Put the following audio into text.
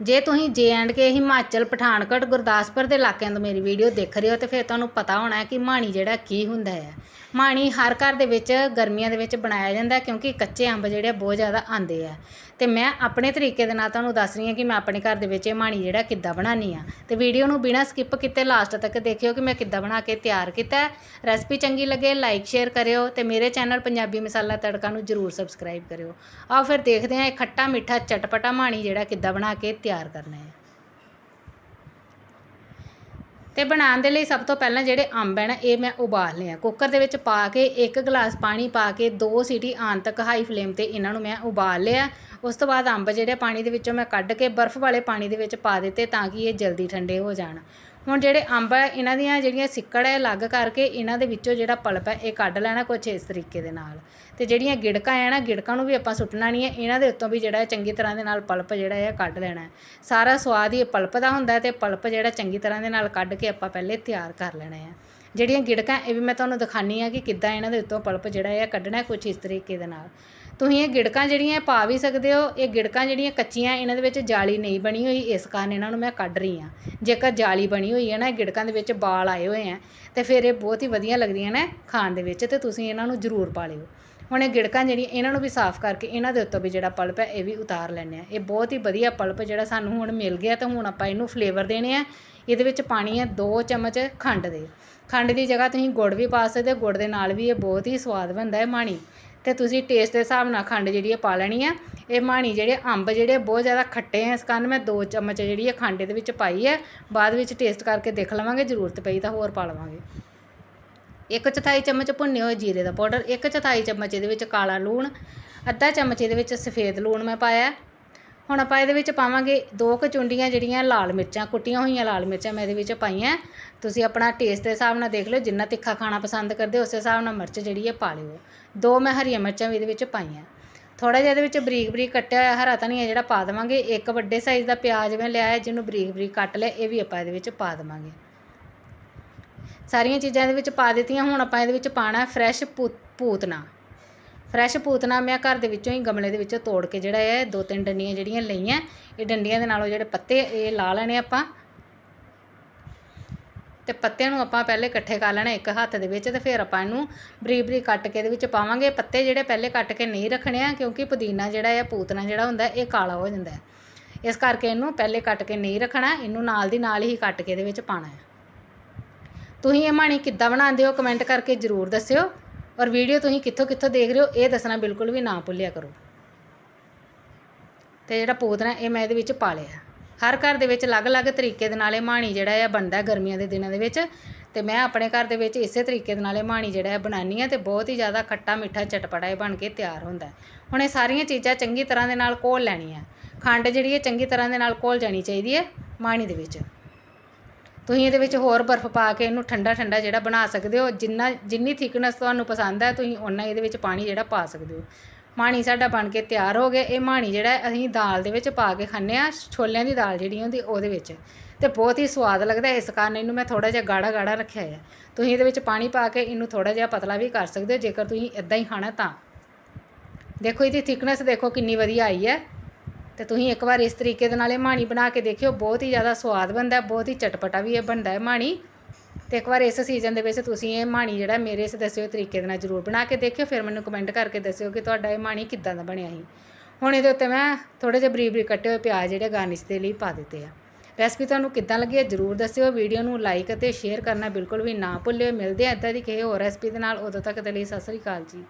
ਜੇ ਤੁਸੀਂ J and K Himachal, Pathankot, Gurdaspur ਦੇ ਇਲਾਕਿਆਂ ਤੋਂ ਮੇਰੀ ਵੀਡੀਓ ਦੇਖ ਰਹੇ ਹੋ ਤੇ ਫਿਰ ਤੁਹਾਨੂੰ ਪਤਾ ਹੋਣਾ ਕਿ ਮਾਣੀ ਜਿਹੜਾ ਕੀ ਹੁੰਦਾ ਹੈ। ਮਾਣੀ ਹਰ ਘਰ ਦੇ ਵਿੱਚ ਗਰਮੀਆਂ ਦੇ ਵਿੱਚ ਬਣਾਇਆ ਜਾਂਦਾ ਕਿਉਂਕਿ ਕੱਚੇ ਅੰਬ ਜਿਹੜੇ ਬਹੁਤ ਜ਼ਿਆਦਾ ਆਉਂਦੇ ਆ। ਤੇ ਮੈਂ ਆਪਣੇ ਤਰੀਕੇ ਦੇ ਨਾਲ ਤੁਹਾਨੂੰ ਦੱਸ ਰਹੀ ਹਾਂ ਕਿ ਮੈਂ ਆਪਣੇ ਘਰ ਦੇ ਵਿੱਚ ਇਹ ਮਾਣੀ ਜਿਹੜਾ ਕਿੱਦਾਂ ਬਣਾਉਣੀ ਆ ਤੇ ਵੀਡੀਓ ਨੂੰ ਬਿਨਾਂ ਸਕਿਪ ਕੀਤੇ ਲਾਸਟ ਤੱਕ ਦੇਖਿਓ ਕਿ ਮੈਂ ਕਿੱਦਾਂ ਬਣਾ ਕੇ ਤਿਆਰ ਕੀਤਾ ਹੈ। ਰੈਸਪੀ ਚੰਗੀ ਲੱਗੇ ਲਾਈਕ, ਸ਼ੇਅਰ ਕਰਿਓ ਤੇ ਮੇਰੇ ਚੈਨਲ ਪੰਜਾਬੀ ਮਸਾਲਾ ਤੜਕਾ ਨੂੰ ਜਰੂਰ ਸਬਸਕ੍ਰਾਈਬ ਕਰਿਓ। ਆਓ ਫਿਰ ਦੇਖਦੇ ਹਾਂ ਇਹ ਖੱਟਾ ਮਿੱਠਾ, ਚਟਪਟਾ ਮਾਣੀ ਜਿਹੜਾ ਕਿੱਦਾਂ ਬਣਾ ਕੇ ਤਿਆਰ ਕਰਨਾ ਹੈ ਤੇ ਬਣਾਉਣ ਦੇ ਲਈ ਸਭ ਤੋਂ ਪਹਿਲਾਂ ਜਿਹੜੇ ਅੰਬ ਹੈ ਨਾ, ਇਹ ਮੈਂ ਉਬਾਲ ਲਿਆ ਕੁੱਕਰ ਦੇ ਵਿੱਚ ਪਾ ਕੇ, ਇੱਕ ਗਲਾਸ ਪਾਣੀ ਪਾ ਕੇ, ਦੋ ਸੀਟੀ ਆਉਣ ਤੱਕ ਹਾਈ ਫਲੇਮ ਤੇ ਇਹਨਾਂ ਨੂੰ ਮੈਂ ਉਬਾਲ ਲਿਆ। ਉਸ ਤੋਂ ਬਾਅਦ ਅੰਬ ਜਿਹੜੇ ਪਾਣੀ ਦੇ ਵਿੱਚੋਂ ਮੈਂ ਕੱਢ ਕੇ ਬਰਫ਼ ਵਾਲੇ ਪਾਣੀ ਦੇ ਵਿੱਚ ਪਾ ਦਿੱਤੇ ਤਾਂ ਕਿ ਇਹ ਜਲਦੀ ਠੰਡੇ ਹੋ ਜਾਣ। ਹੁਣ ਜਿਹੜੇ ਅੰਬ ਹੈ ਇਹਨਾਂ ਦੀਆਂ ਜਿਹੜੀਆਂ ਸਿੱਕੜ ਹੈ ਅਲੱਗ ਕਰਕੇ ਇਹਨਾਂ ਦੇ ਵਿੱਚੋਂ ਜਿਹੜਾ ਪਲਪ ਹੈ ਇਹ ਕੱਢ ਲੈਣਾ ਕੁਛ ਇਸ ਤਰੀਕੇ ਦੇ ਨਾਲ। ਤੇ ਜਿਹੜੀਆਂ ਗਿੜਕਾਂ ਹੈ ਨਾ, ਗਿੜਕਾਂ ਨੂੰ ਵੀ ਆਪਾਂ ਸੁੱਟਣਾ ਨਹੀਂ ਹੈ ਇਹਨਾਂ ਦੇ ਉੱਤੋਂ ਵੀ ਜਿਹੜਾ ਚੰਗੀ ਤਰ੍ਹਾਂ ਦੇ ਨਾਲ ਪਲਪ ਜਿਹੜਾ ਹੈ ਕੱਢ ਲੈਣਾ ਸਾਰਾ ਸਵਾਦ ਹੀ ਇਹ ਪਲਪ ਦਾ ਹੁੰਦਾ ਹੈ ਤੇ ਪਲਪ ਜਿਹੜਾ ਚੰਗੀ ਤਰ੍ਹਾਂ ਦੇ ਨਾਲ ਕੱਢ ਕੇ ਆਪਾਂ ਪਹਿਲੇ ਤਿਆਰ ਕਰ ਲੈਣਾ ਹੈ। ਜਿਹੜੀਆਂ ਗਿੜਕਾਂ, ਇਹ ਵੀ ਮੈਂ ਤੁਹਾਨੂੰ ਦਿਖਾਣੀ ਆ ਕਿ ਕਿੱਦਾਂ ਇਹਨਾਂ ਦੇ ਉੱਤੋਂ ਪਲਪ ਜਿਹੜਾ ਹੈ ਕੱਢਣਾ ਹੈ ਕੁਛ ਇਸ ਤਰੀਕੇ ਦੇ ਨਾਲ। ਤੁਸੀਂ ਇਹ ਗਿੜਕਾਂ ਜਿਹੜੀਆਂ ਪਾ ਵੀ ਸਕਦੇ ਹੋ, ਇਹ ਗਿੜਕਾਂ ਜਿਹੜੀਆਂ ਕੱਚੀਆਂ, ਇਹਨਾਂ ਦੇ ਵਿੱਚ ਜਾਲੀ ਨਹੀਂ ਬਣੀ ਹੋਈ, ਇਸ ਕਾਰਨ ਇਹਨਾਂ ਨੂੰ ਮੈਂ ਕੱਢ ਰਹੀ ਹਾਂ। ਜੇਕਰ ਜਾਲੀ ਬਣੀ ਹੋਈ ਹੈ ਨਾ, ਇਹ ਗਿੜਕਾਂ ਦੇ ਵਿੱਚ ਬਾਲ ਆਏ ਹੋਏ ਆ, ਤੇ ਫਿਰ ਇਹ ਬਹੁਤ ਹੀ ਵਧੀਆ ਲੱਗਦੀਆਂ ਨੇ ਖਾਣ ਦੇ ਵਿੱਚ, ਤੇ ਤੁਸੀਂ ਇਹਨਾਂ ਨੂੰ ਜ਼ਰੂਰ ਪਾ ਲਿਓ। ਹੁਣ ਇਹ ਗਿੜਕਾਂ ਜਿਹੜੀਆਂ, ਇਹਨਾਂ ਨੂੰ ਵੀ ਸਾਫ਼ ਕਰਕੇ ਇਹਨਾਂ ਦੇ ਉੱਤੋਂ ਵੀ ਜਿਹੜਾ ਪਲਪ ਹੈ, ਇਹ ਵੀ ਉਤਾਰ ਲੈਂਦੇ ਆ ਇਹ ਬਹੁਤ ਹੀ ਵਧੀਆ ਪਲਪ ਜਿਹੜਾ ਸਾਨੂੰ ਹੁਣ ਮਿਲ ਗਿਆ ਤੇ ਹੁਣ ਆਪਾਂ ਇਹਨੂੰ ਫਲੇਵਰ ਦੇਣੇ ਆ। ਇਹਦੇ ਵਿੱਚ ਪਾਣੀ ਹੈ 2 ਚਮਚ ਖੰਡ ਦੇ। ਖੰਡ ਦੀ ਜਗ੍ਹਾ ਤੁਸੀਂ ਗੁੜ ਵੀ ਪਾ ਸਕਦੇ ਹੋ, ਗੁੜ ਦੇ ਨਾਲ ਵੀ ਇਹ ਬਹੁਤ ਹੀ ਸਵਾਦ ਬਣਦਾ ਹੈ ਮਾਣੀ। ਤੇ ਤੁਸੀਂ ਟੇਸਟ ਦੇ ਹਿਸਾਬ ਨਾਲ ਖੰਡ ਜਿਹੜੀ ਹੈ ਪਾ ਲੈਣੀ ਹੈ। ਇਹ ਮਾਣੀ ਜਿਹੜੇ ਅੰਬ ਜਿਹੜੇ ਬਹੁਤ ਜ਼ਿਆਦਾ ਖੱਟੇ ਹੈ ਇਸ ਕਾਰਨ ਮੈਂ 2 ਚਮਚ ਜਿਹੜੀ ਹੈ ਖੰਡ ਦੇ ਵਿੱਚ ਪਾਈ ਹੈ। ਬਾਅਦ ਵਿੱਚ ਟੇਸਟ ਕਰਕੇ ਦੇਖ ਲਵਾਂਗੇ, ਜ਼ਰੂਰਤ ਪਈ ਤਾਂ ਹੋਰ ਪਾ ਲਵਾਂਗੇ। ਇੱਕ ਚੌਥਾਈ ਚਮਚ ਭੁੰਨੇ ਹੋਏ ਜੀਰੇ ਦਾ ਪਾਊਡਰ, ਇੱਕ ਚੌਥਾਈ ਚਮਚ ਇਹਦੇ ਵਿੱਚ ਕਾਲਾ ਲੂਣ, ਅੱਧਾ ਚਮਚ ਇਹਦੇ ਵਿੱਚ ਸਫੇਦ ਲੂਣ ਮੈਂ ਪਾਇਆ। ਹੁਣ ਆਪਾਂ ਇਹਦੇ ਵਿੱਚ ਪਾਵਾਂਗੇ ਦੋ ਕੁ ਚੁੰਡੀਆਂ ਜਿਹੜੀਆਂ ਲਾਲ ਮਿਰਚਾਂ, ਕੁੱਟੀਆਂ ਹੋਈਆਂ ਲਾਲ ਮਿਰਚਾਂ ਮੈਂ ਇਹਦੇ ਵਿੱਚ ਪਾਈਆਂ। ਤੁਸੀਂ ਆਪਣਾ ਟੇਸਟ ਦੇ ਹਿਸਾਬ ਨਾਲ ਦੇਖ ਲਿਓ, ਜਿੰਨਾ ਤਿੱਖਾ ਖਾਣਾ ਪਸੰਦ ਕਰਦੇ ਉਸੇ ਹਿਸਾਬ ਨਾਲ ਮਿਰਚ ਜਿਹੜੀ ਹੈ ਪਾ ਲਿਓ। ਦੋ ਮੈਂ ਹਰੀਆਂ ਮਿਰਚਾਂ ਵੀ ਇਹਦੇ ਵਿੱਚ ਪਾਈਆਂ। ਥੋੜਾ ਜਿਹਾ ਇਹਦੇ ਵਿੱਚ ਬਰੀਕ ਬਰੀਕ ਕੱਟਿਆ ਹੋਇਆ ਹਰਾ ਧਨੀਆ ਜਿਹੜਾ ਪਾ ਦੇਵਾਂਗੇ। ਇੱਕ ਵੱਡੇ ਸਾਈਜ਼ ਦਾ ਪਿਆਜ਼ ਮੈਂ ਲਿਆ ਹੈ, ਜਿਹਨੂੰ ਬਰੀਕ ਬਰੀਕ ਕੱਟ ਲਿਆ, ਇਹ ਵੀ ਆਪਾਂ ਇਹਦੇ ਵਿੱਚ ਪਾ ਦੇਵਾਂਗੇ। ਸਾਰੀਆਂ ਚੀਜ਼ਾਂ ਇਹਦੇ ਵਿੱਚ ਪਾ ਦਿੱਤੀਆਂ, ਹੁਣ ਆਪਾਂ ਇਹਦੇ ਵਿੱਚ ਪਾਣਾ ਫਰੈਸ਼ ਪੂਤਨਾ। ਫਰੈਸ਼ ਪੂਤਨਾ ਮੈਂ ਘਰ ਦੇ ਵਿੱਚੋਂ ਹੀ ਗਮਲੇ ਦੇ ਵਿੱਚੋਂ ਤੋੜ ਕੇ ਜਿਹੜਾ ਹੈ ਦੋ ਤਿੰਨ ਡੰਡੀਆਂ ਜਿਹੜੀਆਂ ਲਈਆਂ, ਇਹ ਡੰਡੀਆਂ ਦੇ ਨਾਲੋਂ ਜਿਹੜੇ ਪੱਤੇ ਇਹ ਲਾ ਲੈਣੇ ਆਪਾਂ। ਤੇ ਪੱਤਿਆਂ ਨੂੰ ਆਪਾਂ ਪਹਿਲੇ ਇਕੱਠੇ ਕਰ ਲੈਣਾ ਇੱਕ ਹੱਥ ਦੇ ਵਿੱਚ ਤੇ ਫਿਰ ਆਪਾਂ ਇਹਨੂੰ ਬਰੀਕ ਬਰੀਕ ਕੱਟ ਕੇ ਇਹਦੇ ਵਿੱਚ ਪਾਵਾਂਗੇ। ਪੱਤੇ ਜਿਹੜੇ ਪਹਿਲੇ ਕੱਟ ਕੇ ਨਹੀਂ ਰੱਖਣੇ ਆ, ਕਿਉਂਕਿ ਪੁਦੀਨਾ ਜਿਹੜਾ ਹੈ ਪੂਤਨਾ ਜਿਹੜਾ ਹੁੰਦਾ, ਇਹ ਕਾਲਾ ਹੋ ਜਾਂਦਾ। ਇਸ ਕਰਕੇ ਇਹਨੂੰ ਪਹਿਲੇ ਕੱਟ ਕੇ ਨਹੀਂ ਰੱਖਣਾ, ਇਹਨੂੰ ਨਾਲ ਦੀ ਨਾਲ ਹੀ ਕੱਟ ਕੇ ਇਹਦੇ ਵਿੱਚ ਪਾਣਾ ਹੈ ਤੁਸੀਂ ਇਹ ਮਾਣੀ ਕਿੱਦਾਂ ਬਣਾਉਂਦੇ ਹੋ ਕਮੈਂਟ ਕਰਕੇ ਜ਼ਰੂਰ ਦੱਸਿਓ ਔਰ ਵੀਡੀਓ ਤੁਸੀਂ ਕਿੱਥੋਂ ਕਿੱਥੋਂ ਦੇਖ ਰਹੇ ਹੋ, ਇਹ ਦੱਸਣਾ ਬਿਲਕੁਲ ਵੀ ਨਾ ਭੁੱਲਿਆ ਕਰੋ। ਤੇ ਜਿਹੜਾ ਪੂਤਨਾ ਇਹ ਮੈਂ ਇਹਦੇ ਵਿੱਚ ਪਾ ਲਿਆ। ਹਰ ਘਰ ਦੇ ਵਿੱਚ ਅਲੱਗ-ਅਲੱਗ ਤਰੀਕੇ ਦੇ ਨਾਲ ਇਹ ਮਾਣੀ ਜਿਹੜਾ ਆ ਬਣਦਾ ਗਰਮੀਆਂ ਦੇ ਦਿਨਾਂ ਦੇ ਵਿੱਚ। ਤੇ ਮੈਂ ਆਪਣੇ ਘਰ ਦੇ ਵਿੱਚ ਇਸੇ ਤਰੀਕੇ ਦੇ ਨਾਲ ਇਹ ਮਾਣੀ ਜਿਹੜਾ ਹੈ ਬਣਾਉਣੀ ਆ ਤੇ ਬਹੁਤ ਹੀ ਜ਼ਿਆਦਾ ਖੱਟਾ ਮਿੱਠਾ ਚਟਪਟਾ ਇਹ ਬਣ ਕੇ ਤਿਆਰ ਹੁੰਦਾ। ਹੁਣ ਇਹ ਸਾਰੀਆਂ ਚੀਜ਼ਾਂ ਚੰਗੀ ਤਰ੍ਹਾਂ ਦੇ ਨਾਲ ਘੋਲ ਲੈਣੀਆਂ। ਖੰਡ ਜਿਹੜੀ ਹੈ ਚੰਗੀ ਤਰ੍ਹਾਂ ਦੇ ਨਾਲ ਘੋਲ ਜਾਣੀ ਚਾਹੀਦੀ ਹੈ ਮਾਣੀ ਦੇ ਵਿੱਚ। ਤੁਸੀਂ ਇਹਦੇ ਵਿੱਚ ਹੋਰ ਬਰਫ਼ ਪਾ ਕੇ ਇਹਨੂੰ ਠੰਡਾ ਠੰਡਾ ਜਿਹੜਾ ਬਣਾ ਸਕਦੇ ਹੋ, ਜਿੰਨਾ, ਜਿੰਨੀ ਥਿਕਨੈਸ ਤੁਹਾਨੂੰ ਪਸੰਦ ਹੈ, ਤੁਸੀਂ ਓਨਾ ਇਹਦੇ ਵਿੱਚ ਪਾਣੀ ਜਿਹੜਾ ਪਾ ਸਕਦੇ ਹੋ। ਮਾਣੀ ਸਾਡਾ ਬਣ ਕੇ ਤਿਆਰ ਹੋ ਗਿਆ। ਇਹ ਮਾਣੀ ਜਿਹੜਾ ਅਸੀਂ ਦਾਲ ਦੇ ਵਿੱਚ ਪਾ ਕੇ ਖਾਂਦੇ ਹਾਂ, ਛੋਲਿਆਂ ਦੀ ਦਾਲ ਜਿਹੜੀ ਹੁੰਦੀ ਉਹਦੇ ਵਿੱਚ। ਅਤੇ ਬਹੁਤ ਹੀ ਸਵਾਦ ਲੱਗਦਾ ਇਸ ਕਾਰਨ ਇਹਨੂੰ ਮੈਂ ਥੋੜ੍ਹਾ ਜਿਹਾ ਗਾੜਾ ਗਾੜਾ ਰੱਖਿਆ ਹੈ ਤੁਸੀਂ ਇਹਦੇ ਵਿੱਚ ਪਾਣੀ ਪਾ ਕੇ ਇਹਨੂੰ ਥੋੜ੍ਹਾ ਜਿਹਾ ਪਤਲਾ ਵੀ ਕਰ ਸਕਦੇ ਹੋ। ਜੇਕਰ ਤੁਸੀਂ ਇਦਾਂ ਹੀ ਖਾਣਾ ਤਾਂ। ਦੇਖੋ ਇਹਦੀ ਥਿਕਨੈਸ ਦੇਖੋ ਕਿੰਨੀ ਵਧੀਆ ਆਈ ਹੈ। ਅਤੇ ਤੁਸੀਂ ਇੱਕ ਵਾਰ ਇਸ ਤਰੀਕੇ ਦੇ ਨਾਲ ਇਹ ਮਾਣੀ ਬਣਾ ਕੇ ਦੇਖਿਓ, ਬਹੁਤ ਹੀ ਜ਼ਿਆਦਾ ਸਵਾਦ ਬਣਦਾ, ਬਹੁਤ ਹੀ ਚਟਪਟਾ ਵੀ ਇਹ ਬਣਦਾ ਹੈ ਮਾਣੀ। ਅਤੇ ਇੱਕ ਵਾਰ ਇਸ ਸੀਜ਼ਨ ਦੇ ਵਿੱਚ ਤੁਸੀਂ ਇਹ ਮਾਣੀ ਜਿਹੜਾ ਮੇਰੇ ਇਸ ਦੱਸਿਓ ਤਰੀਕੇ ਦੇ ਨਾਲ ਜ਼ਰੂਰ ਬਣਾ ਕੇ ਦੇਖਿਓ, ਫਿਰ ਮੈਨੂੰ ਕਮੈਂਟ ਕਰਕੇ ਦੱਸਿਓ ਕਿ ਤੁਹਾਡਾ ਇਹ ਮਾਣੀ ਕਿੱਦਾਂ ਦਾ ਬਣਿਆ ਸੀ। ਹੁਣ ਇਹਦੇ ਉੱਤੇ ਮੈਂ ਥੋੜੇ ਜਿਹੇ ਬਰੀਕ ਬਰੀਕ ਕੱਟੇ ਹੋਏ ਪਿਆਜ਼ ਜਿਹੜੇ ਗਾਰਨਿਸ਼ ਦੇ ਲਈ ਪਾ ਦਿੱਤੇ ਆ। ਰੈਸਪੀ ਤੁਹਾਨੂੰ ਕਿੱਦਾਂ ਲੱਗੀ ਹੈ ਜ਼ਰੂਰ ਦੱਸਿਓ ਵੀਡੀਓ ਨੂੰ ਲਾਈਕ ਅਤੇ ਸ਼ੇਅਰ ਕਰਨਾ ਬਿਲਕੁਲ ਵੀ ਨਾ ਭੁੱਲਿਓ। ਮਿਲਦੇ ਆ ਇਦਾਂ ਦੀ ਕਿਸੇ ਹੋਰ ਰੈਸਪੀ ਦੇ ਨਾਲ, ਉਦੋਂ ਤੱਕ ਦੇ ਲਈ ਸਤਿ ਸ੍ਰੀ ਅਕਾਲ ਜੀ।